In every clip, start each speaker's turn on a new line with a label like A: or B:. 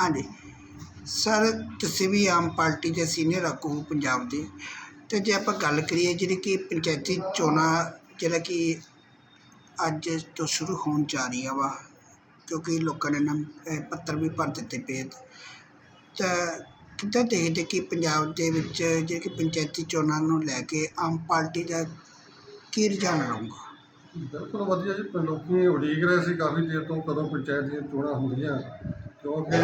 A: ਹਾਂਜੀ। ਸਰ, ਤੁਸੀਂ ਵੀ ਆਮ ਪਾਰਟੀ ਦੇ ਸੀਨੀਅਰ ਆਗੂ ਹੋ ਪੰਜਾਬ ਦੇ। ਅਤੇ ਜੇ ਆਪਾਂ ਗੱਲ ਕਰੀਏ ਜਿਹੜੀ ਕਿ ਪੰਚਾਇਤੀ ਚੋਣਾਂ, ਜਿਹੜਾ ਕਿ ਅੱਜ ਤੋਂ ਸ਼ੁਰੂ ਹੋਣ ਜਾ ਰਹੀਆਂ ਵਾ, ਕਿਉਂਕਿ ਲੋਕਾਂ ਨੇ ਨਾਮ ਅਹ ਪੱਤਰ ਵੀ ਭਰ ਦਿੱਤੇ ਪਏ ਤਾਂ ਕਿੱਦਾਂ ਦੇਖਦੇ ਕਿ ਪੰਜਾਬ ਦੇ ਵਿੱਚ ਜਿਹੜੀ ਕਿ ਪੰਚਾਇਤੀ ਚੋਣਾਂ ਨੂੰ ਲੈ ਕੇ ਆਮ ਪਾਰਟੀ ਦਾ ਕੀ ਰੁਝਾਨ ਰਹੂਗਾ?
B: ਬਿਲਕੁਲ ਵਧੀਆ ਜੀ ਪ- ਲੋਕੀ ਉਡੀਕ ਰਹੇ ਸੀ ਕਾਫੀ ਦੇਰ ਤੋਂ ਕਦੋਂ ਪੰਚਾਇਤ ਦੀਆਂ ਚੋਣਾਂ ਹੁੰਦੀਆਂ। ਕਿਉਂਕਿ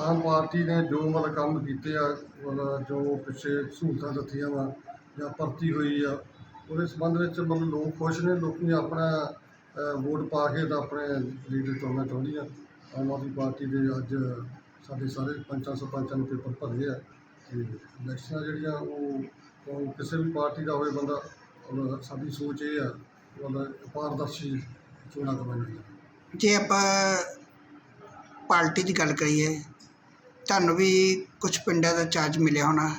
B: ਆਮ ਪਾਰਟੀ ਨੇ ਜੋ ਮਤਲਬ ਕੰਮ ਕੀਤੇ ਆ, ਮਤਲਬ ਜੋ ਪਿੱਛੇ ਸਹੂਲਤਾਂ ਦਿੱਤੀਆਂ ਵਾ ਜਾਂ ਭਰਤੀ ਹੋਈ ਆ, ਉਹਦੇ ਸੰਬੰਧ ਵਿੱਚ ਮਤਲਬ ਲੋਕ ਖੁਸ਼ ਨੇ, ਲੋਕੀ ਆਪਣਾ ਵੋਟ ਪਾ ਕੇ ਤਾਂ ਆਪਣੇ ਲੀਡਰ ਚੁਣਨਾ ਚਾਹੁੰਦੀਆਂ ਆਮ ਆਦਮੀ ਪਾਰਟੀ ਦੇ ਅੱਜ ਸਾਡੇ ਸਾਰੇ ਪੰਚਾਂ ਸਰਪੰਚਾਂ ਨੂੰ ਪੇਪਰ ਭਰੇ ਆ ਤੇ ਇਲੈਕਸ਼ਨਾਂ ਜਿਹੜੀਆਂ ਉਹ ਉਹ ਕਿਸੇ ਵੀ ਪਾਰਟੀ ਦਾ ਹੋਵੇ ਬੰਦਾ ਔਰ ਸਾਡੀ ਸੋਚ ਇਹ ਆ, ਮਤਲਬ ਪਾਰਦਰਸ਼ੀ ਚੋਣਾਂ ਕਰਵਾਈਆਂ
A: ਜੇ ਆਪਾਂ ਪਾਰਟੀ ਦੀ ਗੱਲ ਕਰੀਏ ਤੁਹਾਨੂੰ ਵੀ ਕੁਝ ਪਿੰਡਾਂ ਦਾ ਚਾਰਜ ਮਿਲਿਆ ਹੋਣਾ?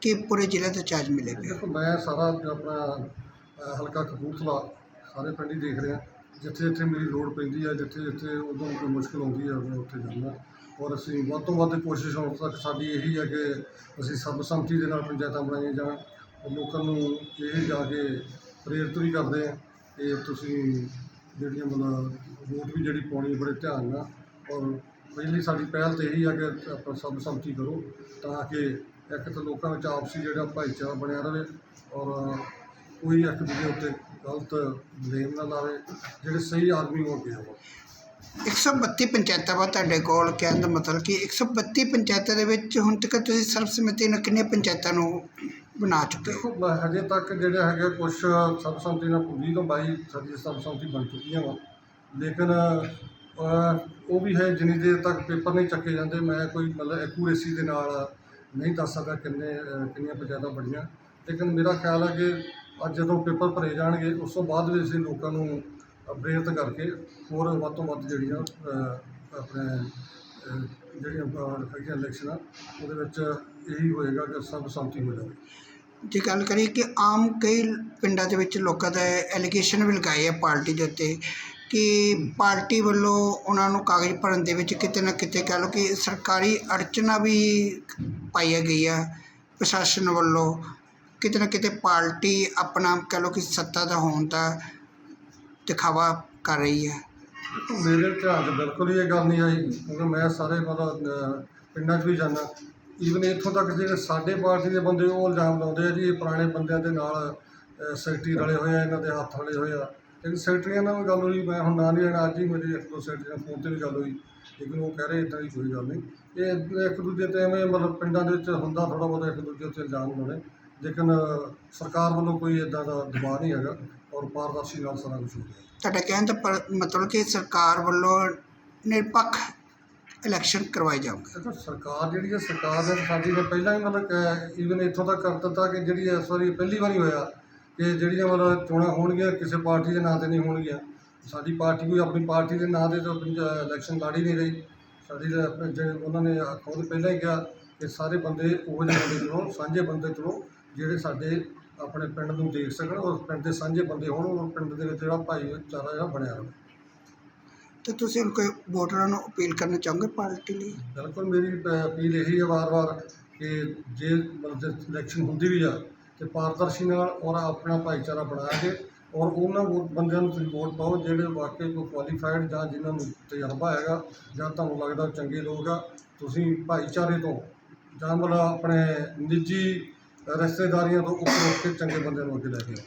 A: ਕਿ ਪੂਰੇ ਜ਼ਿਲ੍ਹੇ ਦਾ ਚਾਰਜ ਮਿਲੇ ਪਿਆ?
B: ਦੇਖੋ ਮੈਂ ਸਾਰਾ ਆਪਣਾ ਅ, ਹਲਕਾ ਕਪੂਰਥਲਾ ਸਾਰੇ ਪਿੰਡ ਹੀ ਦੇਖ ਰਿਹਾ। ਜਿੱਥੇ ਜਿੱਥੇ ਮੇਰੀ ਲੋੜ ਪੈਂਦੀ ਹੈ ਜਿੱਥੇ ਜਿੱਥੇ ਉਦੋਂ ਕੋਈ ਮੁਸ਼ਕਲ ਆਉਂਦੀ ਹੈ ਮੈਂ ਉੱਥੇ ਜਾਂਦਾ। ਔਰ ਅਸੀਂ ਵੱਧ ਤੋਂ ਵੱਧ ਕੋਸ਼ਿਸ਼ ਹੁਣ ਤੱਕ ਸਾਡੀ ਇਹੀ ਹੈ ਕਿ ਅਸੀਂ ਸਰਬਸੰਮਤੀ ਦੇ ਨਾਲ ਪੰਚਾਇਤਾਂ ਬਣਾਈਆਂ ਜਾਣ। ਔਰ ਲੋਕਾਂ ਨੂੰ ਇਹ ਜਾ ਕੇ ਪ੍ਰੇਰਿਤ ਵੀ ਕਰਦੇ ਆ ਕਿ ਤੁਸੀਂ ਜਿਹੜੀਆਂ ਮਤਲਬ ਵੋਟ ਵੀ ਜਿਹੜੀ ਪਾਉਣੀ ਬੜੇ ਧਿਆਨ ਨਾਲ ਔਰ ਪਹਿਲੀ ਸਾਡੀ ਪਹਿਲ ਤਾਂ ਇਹੀ ਆ ਕਿ ਆਪਾਂ ਸਰਬਸੰਮਤੀ ਕਰੋ ਤਾਂ ਕਿ ਇੱਕ ਤਾਂ ਲੋਕਾਂ ਵਿੱਚ ਆਪਸੀ ਜਿਹੜਾ ਭਾਈਚਾਰਾ ਬਣਿਆ ਰਹੇ ਔਰ ਕੋਈ ਇੱਕ ਦੂਜੇ ਉੱਤੇ ਗਲਤ ਬਲੇਮ ਨਾ ਲਾਵੇ ਜਿਹੜੇ ਸਹੀ ਆਦਮੀ ਹੋ ਅੱਗੇ ਆਵੋ
A: 132 ਪੰਚਾਇਤਾਂ ਵਾ ਤੁਹਾਡੇ ਕੋਲ ਕਹਿਣ ਦਾ ਮਤਲਬ ਕਿ 132 ਪੰਚਾਇਤਾਂ ਦੇ ਵਿੱਚ ਹੁਣ ਤੱਕ ਤੁਸੀਂ ਸਰਬਸੰਮਤੀ ਨਾਲ ਕਿੰਨੀਆਂ ਪੰਚਾਇਤਾਂ ਨੂੰ ਬਣਾ ਚੁੱਕੇ ਹੋ?
B: ਦੇਖੋ ਹਜੇ ਤੱਕ ਜਿਹੜੇ ਹੈਗੇ ਕੁਝ ਸਰਬਸੰਮਤੀ ਨਾਲ 20 ਤੋਂ 22 ਸਾਡੀ ਸਰਬਸੰਮਤੀ ਬਣ ਚੁੱਕੀਆਂ ਵਾ। ਲੇਕਿਨ ਉਹ ਵੀ ਹੈ ਜਿੰਨੀ ਦੇਰ ਤੱਕ ਪੇਪਰ ਨਹੀਂ ਚੱਕੇ ਜਾਂਦੇ ਮੈਂ ਕੋਈ ਮਤਲਬ ਐਕੂਰੇਸੀ ਦੇ ਨਾਲ ਨਹੀਂ ਦੱਸ ਸਕਦਾ ਕਿੰਨੇ ਕਿੰਨੀਆਂ ਪੰਚਾਇਤਾਂ ਬਣੀਆਂ ਲੇਕਿਨ ਮੇਰਾ ਖਿਆਲ ਹੈ ਕਿ ਅੱਜ ਜਦੋਂ ਪੇਪਰ ਭਰੇ ਜਾਣਗੇ ਉਸ ਤੋਂ ਬਾਅਦ ਵੀ ਅਸੀਂ ਲੋਕਾਂ ਨੂੰ ਪ੍ਰੇਰਿਤ ਕਰਕੇ ਹੋਰ ਵੱਧ ਤੋਂ ਵੱਧ ਜਿਹੜੀਆਂ ਆਪਣੇ ਜਿਹੜੀਆਂ ਅ, ਹੈਗੀਆਂ ਇਲੈਕਸ਼ਨਾਂ ਉਹਦੇ ਵਿੱਚ ਇਹੀ ਹੋਏਗਾ ਕਿ ਸਰਬਸੰਮਤੀ ਹੋ ਜਾਵੇ।
A: ਜੇ ਗੱਲ ਕਰੀਏ ਕਿ ਆਮ ਕਈ ਪਿੰਡਾਂ ਦੇ ਵਿੱਚ ਲੋਕਾਂ ਦਾ ਐਲੀਗੇਸ਼ਨ ਵੀ ਲਗਾਏ ਆ ਪਾਰਟੀ ਦੇ ਉੱਤੇ ਕਿ ਪਾਰਟੀ ਵੱਲੋਂ ਉਹਨਾਂ ਨੂੰ ਕਾਗਜ਼ ਭਰਨ ਦੇ ਵਿੱਚ ਕਿਤੇ ਨਾ ਕਿਤੇ ਕਹਿ ਲਓ ਕਿ ਸਰਕਾਰੀ ਅੜਚਨਾ ਵੀ ਪਾਈਆਂ ਗਈਆਂ ਪ੍ਰਸ਼ਾਸਨ ਵੱਲੋਂ। ਕਿਤੇ ਨਾ ਕਿਤੇ ਪਾਰਟੀ ਆਪਣਾ ਕਹਿ ਲਓ ਕਿ ਸੱਤਾ ਦਾ ਹੋਣ ਦਾ ਦਿਖਾਵਾ ਕਰ ਰਹੀ ਹੈ
B: ਮੇਰੇ ਧਿਆਨ 'ਚ ਬਿਲਕੁਲ ਹੀ ਇਹ ਗੱਲ ਨਹੀਂ ਆਈ ਕਿਉਂਕਿ ਮੈਂ ਸਾਰੇ ਮਤਲਬ ਪਿੰਡਾਂ 'ਚ ਵੀ ਜਾਂਦਾ। ਈਵਨ ਇੱਥੋਂ ਤੱਕ ਜਿਹੜੇ ਸਾਡੇ ਪਾਰਟੀ ਦੇ ਬੰਦੇ ਉਹ ਇਲਜ਼ਾਮ ਲਾਉਂਦੇ ਆ ਜੀ ਇਹ ਪੁਰਾਣੇ ਬੰਦਿਆਂ ਦੇ ਨਾਲ ਅਹ, ਸੈਕਟਰੀ ਰਲੇ ਹੋਏ ਆ ਇਹਨਾਂ ਦੇ ਹੱਥ ਰਲੇ ਹੋਏ ਆ। ਲੇਕਿਨ ਸੈਕਟਰੀਆਂ ਨਾਲ ਵੀ ਗੱਲ ਹੋਈ ਮੈਂ ਹੁਣ ਨਾਂ ਨਹੀਂ ਲੈਣਾ ਅੱਜ ਹੀ ਮੇਰੀ ਇੱਕ ਦੋ ਸੈਕਟਰੀ ਨਾਲ ਫੋਨ ਤੇ ਵੀ ਗੱਲ ਹੋਈ ਲੇਕਿਨ ਉਹ ਕਹਿ ਰਹੇ ਇੱਦਾਂ ਦੀ ਕੋਈ ਗੱਲ ਨਹੀਂ। ਇਹ ਇੱਕ ਦੂਜੇ ਤੇ ਐਵੇਂ ਮਤਲਬ ਪਿੰਡਾਂ ਦੇ ਵਿੱਚ ਹੁੰਦਾ ਥੋੜਾ ਬਹੁਤਾ ਇੱਕ ਦੂਜੇ ਉੱਤੇ ਇਲਜ਼ਾਮ ਲਾਉਣੇ। ਲੇਕਿਨ ਸਰਕਾਰ ਵੱਲੋਂ ਕੋਈ ਇਦਾਂ ਦਾ ਦਬਾਅ ਨਹੀਂ ਹੈਗਾ ਔਰ ਪਾਰਦਰਸ਼ੀ ਨਾਲ ਸਾਰਾ ਕੁਝ ਹੋ ਰਿਹਾ।
A: ਤੁਹਾਡਾ ਕਹਿਣ ਦਾ ਪਰ- ਮਤਲਬ ਕਿ ਸਰਕਾਰ ਵੱਲੋਂ ਨਿਰਪੱਖ ਇਲੈਕਸ਼ਨ ਕਰਵਾਏ ਜਾਊਗੇ
B: ਦੇਖੋ ਸਰਕਾਰ ਜਿਹੜੀ ਹੈ ਸਰਕਾਰ ਨੇ ਸਾਡੀ ਨੇ ਪਹਿਲਾਂ ਹੀ ਮਤਲਬ ਈਵਨ ਇੱਥੋਂ ਤੱਕ ਕਰ ਦਿੱਤਾ ਕਿ ਜਿਹੜੀ ਇਸ ਵਾਰੀ ਪਹਿਲੀ ਵਾਰੀ ਹੋਇਆ ਕਿ ਜਿਹੜੀਆਂ ਮਤਲਬ ਚੋਣਾਂ ਹੋਣਗੀਆਂ ਕਿਸੇ ਪਾਰਟੀ ਦੇ ਨਾਂ ਤੇ ਨਹੀਂ ਹੋਣਗੀਆਂ। ਸਾਡੀ ਪਾਰਟੀ ਕੋਈ ਆਪਣੀ ਪਾਰਟੀ ਦੇ ਨਾਂ ਤੇ ਤਾਂ ਇਲੈਕਸ਼ਨ ਲੜ ਹੀ ਨਹੀਂ ਰਹੀ। ਸਾਡੀ ਤਾਂ ਜਿਹੜੇ ਉਹਨਾਂ ਨੇ ਖੁਦ ਪਹਿਲਾਂ ਹੀ ਕਿਹਾ ਕਿ ਸਾਰੇ ਬੰਦੇ ਉਹ ਜਿਹੇ ਬੰਦੇ ਚੁਣੋ ਸਾਂਝੇ ਬੰਦੇ ਚੁਣੋ ਜਿਹੜੇ ਸਾਡੇ ਆਪਣੇ ਪਿੰਡ ਨੂੰ ਦੇਖ ਸਕਣ ਔਰ ਪਿੰਡ ਦੇ ਸਾਂਝੇ ਬੰਦੇ ਹੋਣ ਔਰ ਪਿੰਡ ਦੇ ਵਿੱਚ ਜਿਹੜਾ ਭਾਈਚਾਰਾ ਜਿਹੜਾ ਬਣਿਆ ਰਹੇ।
A: ਤੇ ਤੁਸੀਂ ਕੋਈ ਵੋਟਰਾਂ ਨੂੰ ਅਪੀਲ ਕਰਨਾ ਚਾਹੋਗੇ ਪਾਰਟੀ ਲਈ?
B: ਬਿਲਕੁਲ ਮੇਰੀ ਅਪੀਲ ਇਹੀ ਹੈ ਵਾਰ-ਵਾਰ ਕਿ ਜੇ ਮਤਲਬ ਇਲੈਕਸ਼ਨ ਹੁੰਦੀ ਵੀ ਆ ਤੇ ਪਾਰਦਰਸ਼ੀ ਨਾਲ ਔਰ ਆਪਣਾ ਭਾਈਚਾਰਾ ਬਣਾ ਕੇ ਔਰ ਉਹਨਾਂ ਬੰਦਿਆਂ ਨੂੰ ਤੁਸੀਂ ਵੋਟ ਪਾਓ ਜਿਹੜੇ ਵਾਕਈ ਕੋਈ ਕੁਆਲੀਫਾਈਡ ਜਾਂ ਜਿਨ੍ਹਾਂ ਨੂੰ ਤਜਰਬਾ ਹੈਗਾ ਜਾਂ ਤੁਹਾਨੂੰ ਲੱਗਦਾ ਚੰਗੇ ਲੋਕ ਆ ਤੁਸੀਂ ਭਾਈਚਾਰੇ ਤੋਂ ਜਾਂ ਮਤਲਬ ਆਪਣੇ ਨਿੱਜੀ ਰਿਸ਼ਤੇਦਾਰੀਆਂ ਤੋਂ ਉੱਪਰ ਉੱਠ ਕੇ ਚੰਗੇ ਬੰਦਿਆਂ ਨੂੰ ਅੱਗੇ ਲੈ ਕੇ ਆਓ।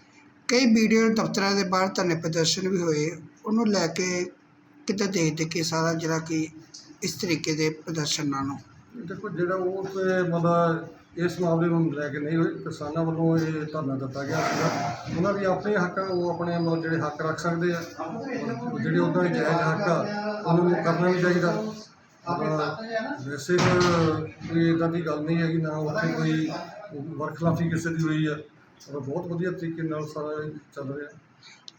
A: ਕਈ ਵੀਡੀਓ ਦਫ਼ਤਰਾਂ ਦੇ ਬਾਹਰ ਧਰਨੇ ਪ੍ਰਦਰਸ਼ਨ ਵੀ ਹੋਏ ਉਹਨੂੰ ਲੈ ਕੇ ਕਿੱਦਾਂ ਦੇਖਦੇ ਕਿ ਸਾਰਾ ਜਿਹੜਾ ਕਿ ਇਸ ਤਰੀਕੇ ਦੇ ਪ੍ਰਦਰਸ਼ਨਾਂ ਨੂੰ?
B: ਦੇਖੋ ਜਿਹੜਾ ਉਹ ਤੇ ਮਤਲਬ ਇਸ ਮਾਮਲੇ ਨੂੰ ਲੈ ਕੇ ਨਹੀਂ ਹੋਏ। ਕਿਸਾਨਾਂ ਵੱਲੋਂ ਇਹ ਧਰਨਾ ਦਿੱਤਾ ਗਿਆ ਸੀਗਾ। ਉਹਨਾਂ ਦੀ ਆਪਣੇ ਹੱਕ ਆ, ਉਹ ਆਪਣੇ ਮਤਲਬ ਜਿਹੜੇ ਹੱਕ ਰੱਖ ਸਕਦੇ ਆ। ਜਿਹੜੇ ਉਹਨਾਂ ਦੇ ਜਾਇਜ਼ ਹੱਕ ਆ ਉਹਨਾਂ ਨੂੰ ਕਰਨਾ ਵੀ ਚਾਹੀਦਾ। ਵੈਸੇ ਤਾਂ ਕੋਈ ਇਦਾਂ ਦੀ ਗੱਲ ਨਹੀਂ ਹੈਗੀ ਨਾ ਉੱਥੇ ਕੋਈ ਵਰਖਲਾਫੀ ਕਿਸੇ ਦੀ ਹੋਈ ਆ। ਔਰ ਬਹੁਤ ਵਧੀਆ ਤਰੀਕੇ ਨਾਲ ਸਾਰਾ ਚੱਲ ਰਿਹਾ।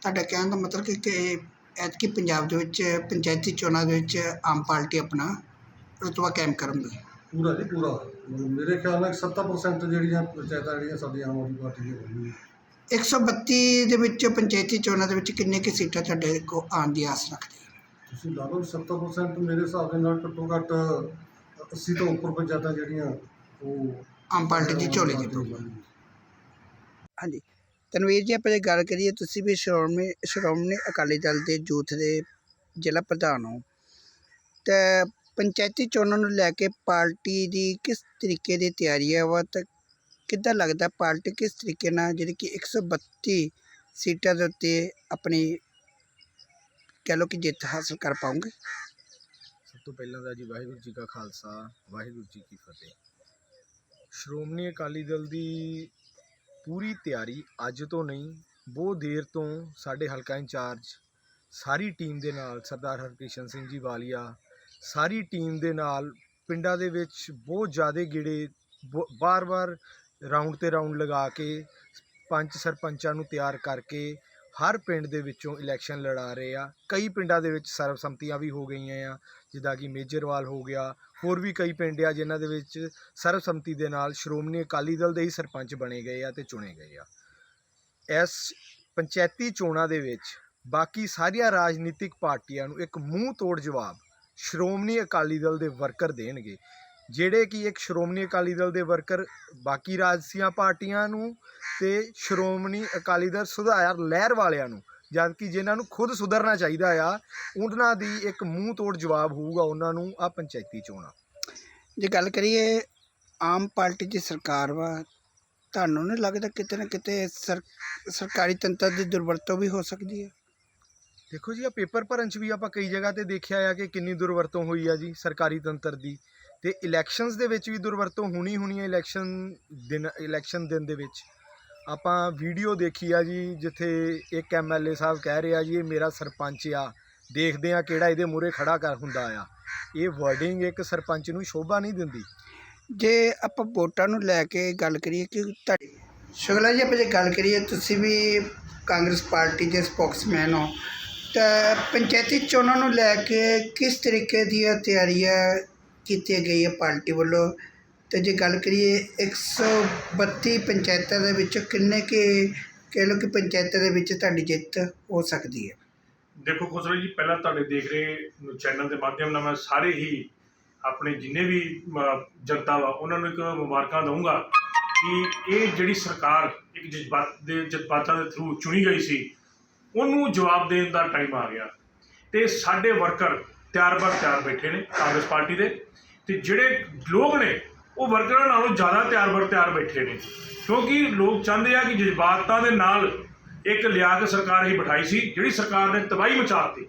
A: ਤੁਹਾਡਾ ਕਹਿਣ ਦਾ ਮਤਲਬ ਕਿ ਐਤਕੀ ਪੰਜਾਬ ਦੇ ਵਿੱਚ ਪੰਚਾਇਤੀ ਚੋਣਾਂ ਦੇ ਵਿੱਚ ਆਮ ਪਾਰਟੀ ਆਪਣਾ ਰੁਤਬਾ ਕਾਇਮ ਕਰਨ ਕਰੂਗੀ
B: ਪੂਰਾ ਜੀ ਪੂਰਾ ਮਤਲਬ ਮੇਰੇ ਖਿਆਲ ਨਾਲ 70% ਜਿਹੜੀਆਂ ਪੰਚਾਇਤਾਂ ਜਿਹੜੀਆਂ ਸਾਡੀਆਂ ਆਮ ਆਦਮੀ ਪਾਰਟੀ ਦੀਆਂ ਹੋਣਗੀਆਂ
A: 132 ਦੇ ਵਿੱਚ ਪੰਚਾਇਤੀ ਚੋਣਾਂ ਦੇ ਵਿੱਚ ਕਿੰਨੇ ਕੁ ਸੀਟਾਂ ਤੁਹਾਡੇ ਕੋ ਆਉਣ ਦੀ ਆਸ ਰੱਖਦੇ ਹੋ?
B: ਤੁਸੀਂ ਲਾ ਲਓ 70% ਮੇਰੇ ਹਿਸਾਬ ਦੇ ਨਾਲ ਘੱਟੋ ਘੱਟ 80 ਤੋਂ ਉੱਪਰ ਪੰਚਾਇਤਾਂ ਜਿਹੜੀਆਂ ਉਹ
A: ਆਮ ਪਾਰਟੀ ਦੀ ਝੋਲੀ ਦੀ ਪਊ ਹਾਂਜੀ। ਤਨਵੀਰ ਜੀ ਆਪਾਂ ਜੇ ਗੱਲ ਕਰੀਏ ਤੁਸੀਂ ਵੀ ਸ਼੍ਰੋਮਣੀ ਸ਼੍ਰੋਮਣੀ ਅਕਾਲੀ ਦਲ ਦੇ ਯੂਥ ਦੇ ਜ਼ਿਲ੍ਹਾ ਪ੍ਰਧਾਨ ਹੋ। ਤੇ ਪੰਚਾਇਤੀ ਚੋਣਾਂ ਨੂੰ ਲੈ ਕੇ ਪਾਰਟੀ ਦੀ ਕਿਸ ਤਰੀਕੇ ਦੀ ਤਿਆਰੀ ਹੈ? ਵਾ ਤੇ ਕਿੱਦਾਂ ਲੱਗਦਾ ਪਾਰਟੀ ਕਿਸ ਤਰੀਕੇ ਨਾਲ ਜਿਹੜੀ ਕਿ 132 ਸੀਟਾਂ ਦੇ ਉੱਤੇ ਆਪਣੀ ਕਹਿ ਲਓ ਕਿ ਜਿੱਤ ਹਾਸਲ ਕਰ ਪਾਉਂਗੇ?
C: ਸਭ ਤੋਂ ਪਹਿਲਾਂ ਤਾਂ ਜੀ ਵਾਹਿਗੁਰੂ ਜੀ ਕਾ ਖਾਲਸਾ, ਵਾਹਿਗੁਰੂ ਜੀ ਕੀ ਫਤਿਹ। ਸ਼੍ਰੋਮਣੀ ਅਕਾਲੀ ਦਲ ਦੀ ਪੂਰੀ ਤਿਆਰੀ ਅੱਜ ਤੋਂ ਨਹੀਂ, ਬਹੁਤ ਦੇਰ ਤੋਂ ਸਾਡੇ ਹਲਕਾ ਇੰਚਾਰਜ, ਸਾਰੀ ਟੀਮ ਦੇ ਨਾਲ ਸਰਦਾਰ ਹਰਕ੍ਰਿਸ਼ਨ ਸਿੰਘ ਜੀ ਵਾਲੀਆ ਸਾਰੀ ਟੀਮ ਦੇ ਨਾਲ ਪਿੰਡਾਂ ਦੇ ਵਿੱਚ ਬਹੁਤ ਜ਼ਿਆਦਾ ਗੇੜੇ ਬਾਰ-ਬਾਰ ਰਾਉਂਡ ਤੇ ਰਾਉਂਡ ਲਗਾ ਕੇ ਪੰਚ ਸਰਪੰਚਾਂ ਨੂੰ ਤਿਆਰ ਕਰਕੇ ਹਰ ਪਿੰਡ ਦੇ ਵਿੱਚੋਂ ਇਲੈਕਸ਼ਨ ਲੜਾ ਰਹੇ ਆ। ਕਈ ਪਿੰਡਾਂ ਦੇ ਵਿੱਚ ਸਰਬਸੰਮਤੀਆਂ ਵੀ ਹੋ ਗਈਆਂ ਆ, ਜਿੱਦਾਂ ਕਿ ਮੇਜਰਵਾਲ ਹੋ ਗਿਆ, ਹੋਰ ਵੀ ਕਈ ਪਿੰਡ ਆ ਜਿਨ੍ਹਾਂ ਦੇ ਵਿੱਚ ਸਰਬਸੰਮਤੀ ਦੇ ਨਾਲ ਸ਼੍ਰੋਮਣੀ ਅਕਾਲੀ ਦਲ ਦੇ ਹੀ ਸਰਪੰਚ ਬਣੇ ਗਏ ਆ ਤੇ ਚੁਣੇ ਗਏ ਆ। ਇਸ ਪੰਚਾਇਤੀ ਚੋਣਾਂ ਦੇ ਵਿੱਚ ਬਾਕੀ ਸਾਰੀਆਂ ਰਾਜਨੀਤਿਕ ਪਾਰਟੀਆਂ ਨੂੰ ਇੱਕ ਮੂੰਹ ਤੋੜ ਜਵਾਬ ਸ਼੍ਰੋਮਣੀ ਅਕਾਲੀ ਦਲ ਦੇ ਵਰਕਰ ਦੇਣਗੇ। ਜਿਹੜੇ ਕਿ ਇੱਕ ਸ਼੍ਰੋਮਣੀ ਅਕਾਲੀ ਦਲ ਦੇ ਵਰਕਰ, ਬਾਕੀ ਰਾਜਸੀਆਂ ਪਾਰਟੀਆਂ ਨੂੰ ਤੇ ਸ਼੍ਰੋਮਣੀ ਅਕਾਲੀ ਦਲ ਸੁਧਾਰ ਲਹਿਰ ਵਾਲਿਆਂ ਨੂੰ ਜਦ ਕਿ ਜਿਨ੍ਹਾਂ ਨੂੰ ਖੁਦ ਸੁਧਰਨਾ ਚਾਹੀਦਾ ਆ, ਉਹਨਾਂ ਦੀ ਇੱਕ ਮੂੰਹ ਤੋੜ ਜਵਾਬ ਹੋਊਗਾ ਉਹਨਾਂ ਨੂੰ ਆ ਪੰਚਾਇਤੀ ਚੋਣਾਂ।
A: ਜੇ ਗੱਲ ਕਰੀਏ ਆਮ ਪਾਰਟੀ ਦੀ ਸਰਕਾਰ ਵਾ, ਤੁਹਾਨੂੰ ਨਹੀਂ ਲੱਗਦਾ ਕਿਤੇ ਨਾ ਕਿਤੇ ਸਰ, ਸਰਕਾਰੀ ਤੰਤਰ ਦੀ ਦੁਰਵਰਤੋਂ ਵੀ ਹੋ ਸਕਦੀ ਹੈ?
C: ਦੇਖੋ ਜੀ ਆ ਪੇਪਰ ਭਰਨ ਚ ਵੀ ਆਪਾਂ ਕਈ ਜਗ੍ਹਾ ਤੇ ਦੇਖਿਆ ਆ ਕਿ ਕਿੰਨੀ ਦੁਰਵਰਤੋਂ ਹੋਈ ਆ ਜੀ ਸਰਕਾਰੀ ਤੰਤਰ ਦੀ। ਤੇ ਇਲੈਕਸ਼ਨਸ ਦੇ ਵਿੱਚ ਵੀ ਦੁਰਵਰਤੋਂ ਹੋਣੀ ਹੋਣੀ ਹੈ ਇਲੈਕਸ਼ਨ ਦਿਨ ਇਲੈਕਸ਼ਨ ਦਿਨ ਦੇ ਵਿੱਚ। ਆਪਾਂ ਵੀਡੀਓ ਦੇਖੀ ਆ ਜੀ, ਜਿੱਥੇ ਇੱਕ ਐਮਐਲਏ ਸਾਹਿਬ ਕਹਿ ਰਿਹਾ ਜੀ, ਇਹ ਮੇਰਾ ਸਰਪੰਚ ਆ। ਦੇਖਦੇ ਆ ਕਿਹੜਾ ਇਹਦੇ ਮੂਹਰੇ ਖੜਾ ਕਰ ਹੁੰਦਾ ਆ। ਇਹ ਵਰਡਿੰਗ ਇੱਕ ਸਰਪੰਚ ਨੂੰ ਸ਼ੋਭਾ ਨਹੀਂ ਦਿੰਦੀ।
A: ਜੇ ਆਪਾਂ ਵੋਟਾਂ ਨੂੰ ਲੈ ਕੇ ਗੱਲ ਕਰੀਏ ਕਿ ਤੁਹਾਡੀ ਸ਼ੁਗਲਾ ਜੀ, ਆਪਾਂ ਜੇ ਗੱਲ ਕਰੀਏ, ਤੁਸੀਂ ਵੀ ਕਾਂਗਰਸ ਪਾਰਟੀ ਦੇ ਸਪੋਕਸਮੈਨ ਹੋ। ਪੰਚਾਇਤੀ ਚੋਣਾਂ ਨੂੰ ਲੈ ਕੇ ਕਿਸ ਤਰੀਕੇ ਦੀਆਂ ਤਿਆਰੀਆਂ ਕੀਤੀਆਂ ਗਈਆਂ ਪਾਰਟੀ ਵੱਲੋਂ? ਅਤੇ ਜੇ ਗੱਲ ਕਰੀਏ 132 ਪੰਚਾਇਤਾਂ ਦੇ ਵਿੱਚ ਕਿੰਨੇ ਕੁ ਕਹਿ ਲਓ ਕਿ ਪੰਚਾਇਤਾਂ ਦੇ ਵਿੱਚ ਤੁਹਾਡੀ ਜਿੱਤ ਹੋ ਸਕਦੀ ਹੈ?
D: ਦੇਖੋ ਖੁਸਰੋ ਜੀ ਪਹਿਲਾਂ ਤੁਹਾਡੇ ਦੇਖ ਰਹੇ ਚੈਨਲ ਦੇ ਮਾਧਿਅਮ ਨਾਲ ਮੈਂ ਸਾਰੇ ਹੀ ਆਪਣੇ ਜਿੰਨੇ ਵੀ ਅਮ, ਜਨਤਾ ਵਾ ਉਹਨਾਂ ਨੂੰ ਇੱਕ ਮੁਬਾਰਕਾਂ ਦਊਂਗਾ ਕਿ ਇਹ ਜਿਹੜੀ ਸਰਕਾਰ ਇੱਕ ਜਜ਼ਬਾਤ ਦੇ ਜਜ਼ਬਾਤਾਂ ਦੇ ਥਰੂ ਚੁਣੀ ਗਈ ਸੀ ਉਹਨੂੰ ਜਵਾਬ ਦੇਣ ਦਾ ਟਾਈਮ ਆ ਗਿਆ। ਤੇ ਸਾਡੇ ਵਰਕਰ ਤਿਆਰ ਬਰ ਤਿਆਰ ਬੈਠੇ ਨੇ ਕਾਂਗਰਸ ਪਾਰਟੀ ਦੇ। ਤੇ ਜਿਹੜੇ ਲੋਕ ਨੇ, ਉਹ ਵਰਕਰਾਂ ਨਾਲੋਂ ਜ਼ਿਆਦਾ ਤਿਆਰ ਬਰ ਤਿਆਰ ਬੈਠੇ ਨੇ। ਕਿਉਂਕਿ ਲੋਕ ਚਾਹੁੰਦੇ ਆ ਕਿ ਜਜ਼ਬਾਤਾਂ ਦੇ ਨਾਲ ਇੱਕ ਲਿਆ ਕੇ ਸਰਕਾਰ ਹੀ ਬਿਠਾਈ ਸੀ, ਜਿਹੜੀ ਸਰਕਾਰ ਨੇ ਤਬਾਹੀ ਮਚਾਤੀ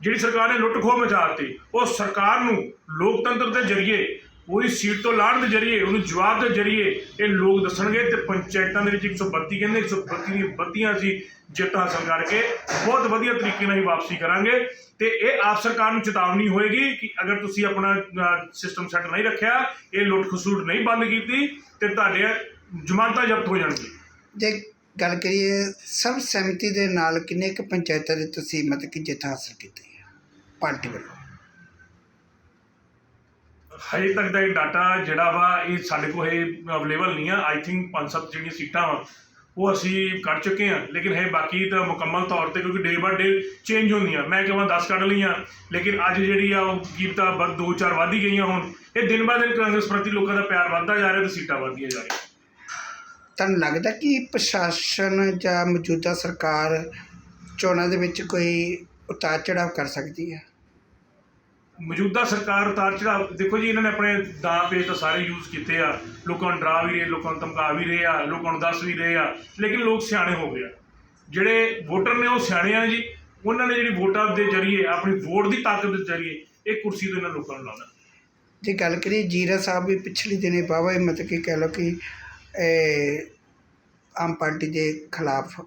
D: ਜਿਹੜੀ ਸਰਕਾਰ ਨੇ ਲੁੱਟ ਖੋਹ ਮਚਾਤੀ ਉਹ ਸਰਕਾਰ ਨੂੰ ਲੋਕਤੰਤਰ ਦੇ ਜ਼ਰੀਏ ਉਹਦੀ ਸੀਟ ਤੋਂ ਲਾਹਣ ਦੇ ਜ਼ਰੀਏ, ਉਹਨੂੰ ਜਵਾਬ ਦੇ ਜ਼ਰੀਏ ਇਹ ਲੋਕ ਦੱਸਣਗੇ ਤੇ ਪੰਚਾਇਤਾਂ ਦੇ ਵਿੱਚ 132 ਕਹਿੰਦੇ 132 ਦੀਆਂ ਬੱਤੀਆਂ ਸੀ ਜਿੱਤ ਹਾਸਲ ਕਰਕੇ ਬਹੁਤ ਵਧੀਆ ਤਰੀਕੇ ਨਾਲ ਹੀ ਵਾਪਸੀ ਕਰਾਂਗੇ ਤੇ ਇਹ ਆਪ ਸਰਕਾਰ ਨੂੰ ਚੇਤਾਵਨੀ ਹੋਏਗੀ ਕਿ ਅਗਰ ਤੁਸੀਂ ਆਪਣਾ ਸਿਸਟਮ ਸੈੱਟ ਨਹੀਂ ਰੱਖਿਆ, ਇਹ ਲੁੱਟ ਖਸੂਟ ਨਹੀਂ ਬੰਦ ਕੀਤੀ ਤੇ ਤੁਹਾਡੇ ਜ਼ਮਾਨਤਾਂ ਜ਼ਬਤ ਹੋ ਜਾਣਗੀਆਂ।
A: ਜੇ ਗੱਲ ਕਰੀਏ ਸਰਬ ਸਹਿਮਤੀ ਦੇ ਨਾਲ ਕਿੰਨੇ ਕੁ ਪੰਚਾਇਤਾਂ ਦੇ ਤੁਸੀਂ ਮਤਲਬ ਕਿ ਜਿੱਤ ਹਾਸਲ ਕੀਤੀ ਹੈ, ਪਾਰਟੀ ਵੱਲੋਂ?
D: ਹਜੇ ਤੱਕ ਦਾ ਇਹ ਡਾਟਾ ਜਿਹੜਾ ਵਾ, ਇਹ ਸਾਡੇ ਕੋਲ ਇਹ ਅਵੇਲੇਬਲ ਨਹੀਂ ਆ। ਆਈ ਥਿੰਕ ਪੰਜ ਸੱਤ ਜਿਹੜੀਆਂ ਸੀਟਾਂ ਵਾ, ਉਹ ਅਸੀਂ ਕੱਢ ਚੁੱਕੇ ਹਾਂ ਲੇਕਿਨ ਹੈ ਬਾਕੀ ਤਾਂ ਮੁਕੰਮਲ ਤੌਰ ਤੇ ਕਿਉਂਕਿ ਡੇ ਬਾਏ ਡੇ ਚੇਂਜ ਹੁੰਦੀਆਂ। ਮੈਂ ਕਹਾਂ 10 ਕੱਢ ਲਈਆਂ। ਲੇਕਿਨ ਅੱਜ ਜਿਹੜੀ ਆ, ਉਹ ਕੀਮਤਾਂ ਵੱਧ ਦੋ ਚਾਰ ਵੱਧ ਹੀ ਗਈਆਂ ਹੁਣ। ਇਹ ਦਿਨ ਬਾਅਦ ਦਿਨ ਕਾਂਗਰਸ ਪ੍ਰਤੀ ਲੋਕਾਂ ਦਾ ਪਿਆਰ ਵੱਧਦਾ ਜਾ ਰਿਹਾ ਤੇ ਸੀਟਾਂ ਵੱਧਦੀਆਂ ਜਾ ਰਹੀਆਂ।
A: ਤੁਹਾਨੂੰ ਲੱਗਦਾ ਕਿ ਪ੍ਰਸ਼ਾਸਨ ਜਾਂ ਮੌਜੂਦਾ ਸਰਕਾਰ ਚੋਣਾਂ ਦੇ ਵਿੱਚ ਕੋਈ ਉਤਾਰ ਚੜਾਵ ਕਰ ਸਕਦੀ ਹੈ?
D: ਮੌਜੂਦਾ ਸਰਕਾਰ ਉਤਾਰ ਚੜਾਵ ਦੇਖੋ ਜੀ, ਇਹਨਾਂ ਨੇ ਆਪਣੇ ਦਾਅ ਪੇਚ ਤਾਂ ਸਾਰੇ ਯੂਜ਼ ਕੀਤੇ ਆ। ਲੋਕਾਂ ਨੂੰ ਡਰਾ ਵੀ ਰਹੇ, ਲੋਕਾਂ ਨੂੰ ਧਮਕਾ ਵੀ ਰਹੇ ਆ, ਲੋਕਾਂ ਨੂੰ ਦੱਸ ਵੀ ਰਹੇ ਆ, ਲੇਕਿਨ ਲੋਕ ਸਿਆਣੇ ਹੋ ਗਏ ਆ। ਜਿਹੜੇ ਵੋਟਰ ਨੇ ਉਹ ਸਿਆਣੇ ਆ ਜੀ, ਉਹਨਾਂ ਨੇ ਜਿਹੜੀ ਵੋਟਾਂ ਦੇ ਜ਼ਰੀਏ, ਆਪਣੀ ਵੋਟ ਦੀ ਤਾਕਤ ਦੇ ਜ਼ਰੀਏ ਇਹ ਕੁਰਸੀ ਤੋਂ ਇਹਨਾਂ ਲੋਕਾਂ ਨੂੰ ਲਾਉਣਾ।
A: ਜੇ ਗੱਲ ਕਰੀਏ, ਜੀਰਾ ਸਾਹਿਬ ਵੀ ਪਿਛਲੇ ਦਿਨੇ ਬਾਵਾ ਮਤਲਬ ਕਿ ਕਹਿ ਲਓ ਕਿ ਆਮ ਪਾਰਟੀ ਦੇ ਖਿਲਾਫ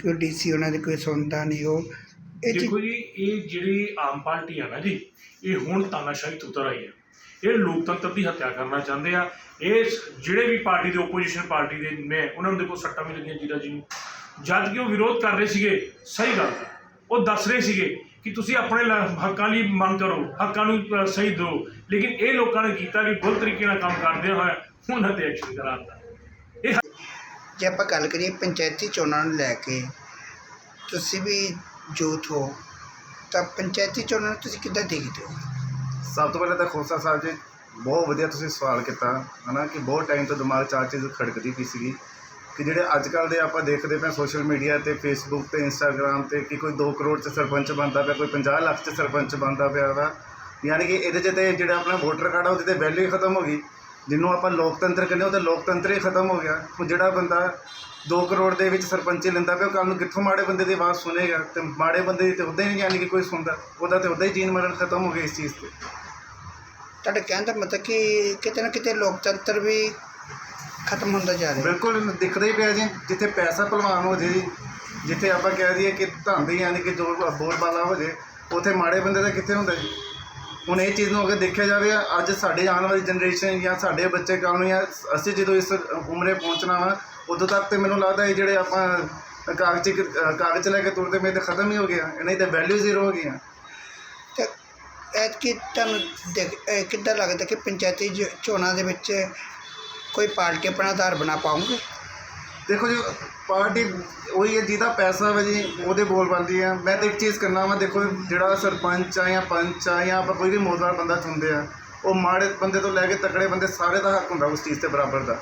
A: ਕਿ ਡੀਸੀ ਉਹਨਾਂ ਦੀ ਕੋਈ ਸੁਣਦਾ ਨਹੀਂ, ਉਹ ਇਹ ਚੀਜ਼-
D: ਦੇਖੋ ਜੀ ਇਹ ਜਿਹੜੀ ਆਮ ਪਾਰਟੀ ਆ ਨਾ ਜੀ ਇਹ ਹੁਣ ਤਾਨਾਸ਼ਾਹੀ ਤੋਂ ਉਤਰ ਆਈ ਹੈ। ਇਹ ਲੋਕਤੰਤਰ ਦੀ ਹੱਤਿਆ ਕਰਨਾ ਚਾਹੁੰਦੇ ਆ। ਇਹ ਜਿਹੜੇ ਵੀ ਪਾਰਟੀ ਦੇ ਓਪੋਜੀਸ਼ਨ ਪਾਰਟੀ ਦੇ ਨੇ ਉਹਨਾਂ ਨੂੰ ਦੇਖੋ ਸੱਟਾਂ ਵੀ ਲੱਗੀਆਂ ਜੀਰਾ ਜੀ ਨੂੰ। ਜਦ ਕਿ ਉਹ ਵਿਰੋਧ ਕਰ ਰਹੇ ਸੀਗੇ ਸਹੀ ਗੱਲ। ਹੈ। ਉਹ ਦੱਸ ਰਹੇ ਸੀਗੇ ਕਿ ਤੁਸੀਂ ਆਪਣੇ ਲ- ਹੱਕਾਂ ਲਈ ਮੰਗ ਕਰੋ ਹੱਕਾਂ ਨੂੰ ਅ, ਸਹੀ ਦਿਓ। ਲੇਕਿਨ ਇਹ ਲੋਕਾਂ ਨੇ ਕੀਤਾ ਕਿ ਗਲਤ ਤਰੀਕੇ ਨਾਲ ਕੰਮ ਕਰਦੇ ਹੋਏ ਉਹਨਾਂ ਤੇ ਐਕਸ਼ਨ ਇਹ
A: ਜੇ ਆਪਾਂ ਗੱਲ ਕਰੀਏ ਪੰਚਾਇਤੀ ਚੋਣਾਂ ਨੂੰ ਲੈ ਕੇ ਤੁਸੀਂ ਵੀ ਯੂਥ ਹੋ ਤਾਂ ਪੰਚਾਇਤੀ ਚੋਣਾਂ ਨੂੰ ਤੁਸੀਂ ਕਿੱਦਾਂ ਦੇਖਦੇ ਹੋ?
E: ਸਭ ਤੋਂ ਪਹਿਲਾਂ ਤਾਂ ਖੋਸਾ ਸਾਹਿਬ ਜੀ, ਬਹੁਤ ਵਧੀਆ ਤੁਸੀਂ ਸਵਾਲ ਕੀਤਾ, ਹਨਾ, ਕਿ ਬਹੁਤ ਟਾਈਮ ਤੋਂ ਦਿਮਾਗ 'ਚ ਆਹ ਚੀਜ਼ ਖੜਕਦੀ ਪਈ ਸੀਗੀ ਕਿ ਜਿਹੜੇ ਅੱਜ ਕੱਲ੍ਹ ਦੇ ਆਪਾਂ ਦੇਖਦੇ ਪਏ ਸੋਸ਼ਲ ਮੀਡੀਆ ਤੇ ਫੇਸਬੁੱਕ ਤੇ ਇੰਸਟਾਗ੍ਰam ਤੇ ਕਿ ਕੋਈ 2 ਕਰੋੜ 'ਚ ਸਰਪੰਚ ਬਣਦਾ ਪਿਆ, ਕੋਈ 50 ਲੱਖ 'ਚ ਸਰਪੰਚ ਬਣਦਾ ਪਿਆ ਵਾ, ਯਾਨੀ ਕਿ ਇਹਦੇ 'ਚ ਤੇ ਜਿਹੜਾ ਆਪਣਾ ਵੋਟਰ ਕਾਰਡ ਆ, ਉਹਦੇ ਤੇ ਵੈਲਿਊ ਹੀ ਖਤਮ ਹੋ ਗਈ। ਜਿਹਨੂੰ ਆਪਾਂ ਲੋਕਤੰਤਰ ਕਹਿੰਦੇ ਉਹ ਤੇ ਲੋਕਤੰਤਰ ਹੀ ਖਤਮ ਹੋ ਗਿਆ। ਹੁਣ ਜਿਹੜਾ ਬੰਦਾ 2 ਕਰੋੜ ਦੇ ਵਿੱਚ ਸਰਪੰਚੀ ਲੈਂਦਾ ਪਿਆ ਉਹ ਕੱਲ੍ਹ ਨੂੰ ਕਿੱਥੋਂ ਮਾੜੇ ਬੰਦੇ ਦੀ ਆਵਾਜ਼ ਸੁਣੇਗਾ? ਤੇ ਮਾੜੇ ਬੰਦੇ ਦੀ ਤੇ ਉੱਦਾਂ ਹੀ ਨਹੀਂ ਯਾਨੀ ਕਿ ਕੋਈ ਸੁਣਦਾ। ਉਹਦਾ ਤੇ ਉੱਦਾਂ ਹੀ ਜੀਨ ਮਰਨ ਖਤਮ ਹੋ ਗਿਆ ਇਸ ਚੀਜ਼ ਤੇ।
A: ਤੁਹਾਡੇ ਕਹਿਣ ਦਾ ਮਤਲਬ ਕਿ ਕਿਤੇ ਨਾ ਕਿਤੇ ਲੋਕਤੰਤਰ ਵੀ ਖਤਮ ਹੁੰਦਾ ਜਾ ਰਿਹਾ।
E: ਬਿਲਕੁਲ ਦਿਖਦਾ ਹੀ ਪਿਆ ਜੀ ਜਿੱਥੇ ਪੈਸਾ ਭਲਵਾਨ ਹੋ ਜੇ ਜੀ ਜਿੱਥੇ ਆਪਾਂ ਕਹਿ ਦਈਏ ਕਿ ਧੰਦ ਯਾਨੀ ਕਿ ਜੋ ਬੋਲਬਾਲਾ ਹੋ ਜੇ ਉੱਥੇ ਮਾੜੇ ਬੰਦੇ ਦਾ ਕਿੱਥੇ ਹੁੰਦਾ ਜੀ? ਹੁਣ ਇਹ ਚੀਜ਼ ਨੂੰ ਅਗਰ ਦੇਖਿਆ ਜਾਵੇ, ਅੱਜ ਸਾਡੇ ਆਉਣ ਵਾਲੀ ਜਨਰੇਸ਼ਨ ਜਾਂ ਸਾਡੇ ਬੱਚੇ ਕੱਲ੍ਹ ਨੂੰ ਜਾਂ ਅਸੀਂ ਜਦੋਂ ਇਸ ਉਮਰੇ ਪਹੁੰਚਣਾ ਵਾ, ਉਦੋਂ ਤੱਕ ਤੇ ਮੈਨੂੰ ਲੱਗਦਾ ਇਹ ਜਿਹੜੇ ਆਪਾਂ ਕਾਗਜ਼ ਕਾਗਜ਼ ਲੈ ਕੇ ਤੁਰਦੇ ਪਏ ਤੇ ਖਤਮ ਹੀ ਹੋ ਗਿਆ ਇਹਨਾਂ ਦੀ ਤਾਂ ਵੈਲਿਊ ਜ਼ੀਰੋ ਹੋ ਗਈਆਂ
A: ਤੇ ਐਤਕੀ ਤੁਹਾਨੂੰ ਦੇਖ ਕਿੱਦਾਂ ਲੱਗਦਾ ਕਿ ਪੰਚਾਇਤੀ ਜ- ਚੋਣਾਂ ਦੇ ਵਿੱਚ ਕੋਈ ਪਾਰਟੀ ਆਪਣਾ ਆਧਾਰ ਬਣਾ ਪਾਉਂਗੇ?
E: ਦੇਖੋ ਜੀ, ਪਾਰਟੀ ਉਹੀ ਹੈ, ਜਿਹਦਾ ਪੈਸਾ ਵਾ ਜੀ, ਉਹਦੇ ਬੋਲ ਬਣਦੀ ਆ। ਮੈਂ ਤਾਂ ਇੱਕ ਚੀਜ਼ ਕਰਨਾ ਵਾ, ਦੇਖੋ, ਜਿਹੜਾ ਸਰਪੰਚ ਆ ਜਾਂ ਪੰਚ ਆ ਜਾਂ ਆਪਾਂ ਕੋਈ ਵੀ ਮੋਦਵਾਰ ਬੰਦਾ ਚੁਣਦੇ ਆ, ਉਹ ਮਾੜੇ ਬੰਦੇ ਤੋਂ ਲੈ ਕੇ ਤਕੜੇ ਬੰਦੇ ਸਾਰੇ ਦਾ ਹੱਕ ਹੁੰਦਾ ਉਸ ਚੀਜ਼ ਤੇ ਬਰਾਬਰ ਦਾ।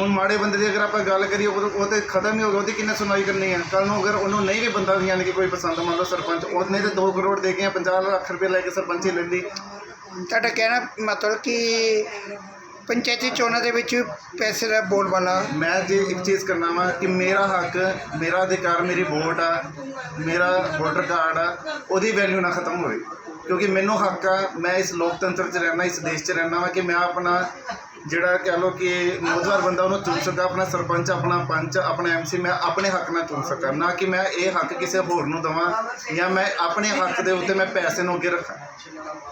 E: ਹੁਣ ਮਾੜੇ ਬੰਦੇ ਦੀ ਅਗਰ ਆਪਾਂ ਗੱਲ ਕਰੀਏ, ਉਹ ਉਹ ਤੇ ਖਤਮ ਹੀ ਹੋ ਗਿਆ, ਉਹਦੀ ਕਿੰਨੇ ਸੁਣਵਾਈ ਕਰਨੀ ਹੈ ਕੱਲ ਨੂੰ ਅਗਰ ਉਹਨੂੰ ਨਹੀਂ ਵੀ ਬੰਦਾ ਵੀ, ਯਾਨੀ ਕਿ ਕੋਈ ਪਸੰਦ ਮੰਨ ਲਓ ਸਰਪੰਚ ਉਹਨੇ ਤੇ 2 ਕਰੋੜ ਦੇ ਕੇ ਜਾਂ 50 ਲੱਖ ਰੁਪਏ ਲੈ ਕੇ ਸਰਪੰਚੀ ਲੈ ਲਈ
A: ਤੁਹਾਡਾ ਕਹਿਣਾ ਮਤਲਬ ਕਿ ਪੰਚਾਇਤੀ ਚੋਣਾਂ ਦੇ ਵਿੱਚ ਪੈਸੇ ਦਾ ਬੋਲਬਾਲਾ
E: ਮੈਂ ਜੇ ਇੱਕ ਚੀਜ਼ ਕਰਨਾ ਵਾ ਕਿ ਮੇਰਾ ਹੱਕ, ਮੇਰਾ ਅਧਿਕਾਰ, ਮੇਰੀ ਵੋਟ ਆ, ਮੇਰਾ ਵੋਟਰ ਕਾਰਡ ਆ, ਉਹਦੀ ਵੈਲਿਊ ਨਾ ਖਤਮ ਹੋਵੇ। ਕਿਉਂਕਿ ਮੈਨੂੰ ਹੱਕ ਆ, ਮੈਂ ਇਸ ਲੋਕਤੰਤਰ 'ਚ ਰਹਿਣਾ, ਇਸ ਦੇਸ਼ 'ਚ ਰਹਿਣਾ ਵਾ ਕਿ ਮੈਂ ਆਪਣਾ ਜਿਹੜਾ ਕਹਿ ਲਓ ਕਿ ਨੌਜਵਾਨ ਬੰਦਾ ਉਹਨੂੰ ਚੁਣ ਸਕਾਂ, ਆਪਣਾ ਸਰਪੰਚ, ਆਪਣਾ ਪੰਚ, ਆਪਣਾ ਐਮਸੀ ਮੈਂ ਆਪਣੇ ਹੱਕ ਨਾਲ ਚੁਣ ਸਕਾਂ। ਨਾ ਕਿ ਮੈਂ ਇਹ ਹੱਕ ਕਿਸੇ ਹੋਰ ਨੂੰ ਦਵਾਂ ਜਾਂ ਮੈਂ ਆਪਣੇ ਹੱਕ ਦੇ ਉੱਤੇ ਮੈਂ ਪੈਸੇ ਨੂੰ ਅੱਗੇ ਰੱਖਾਂ।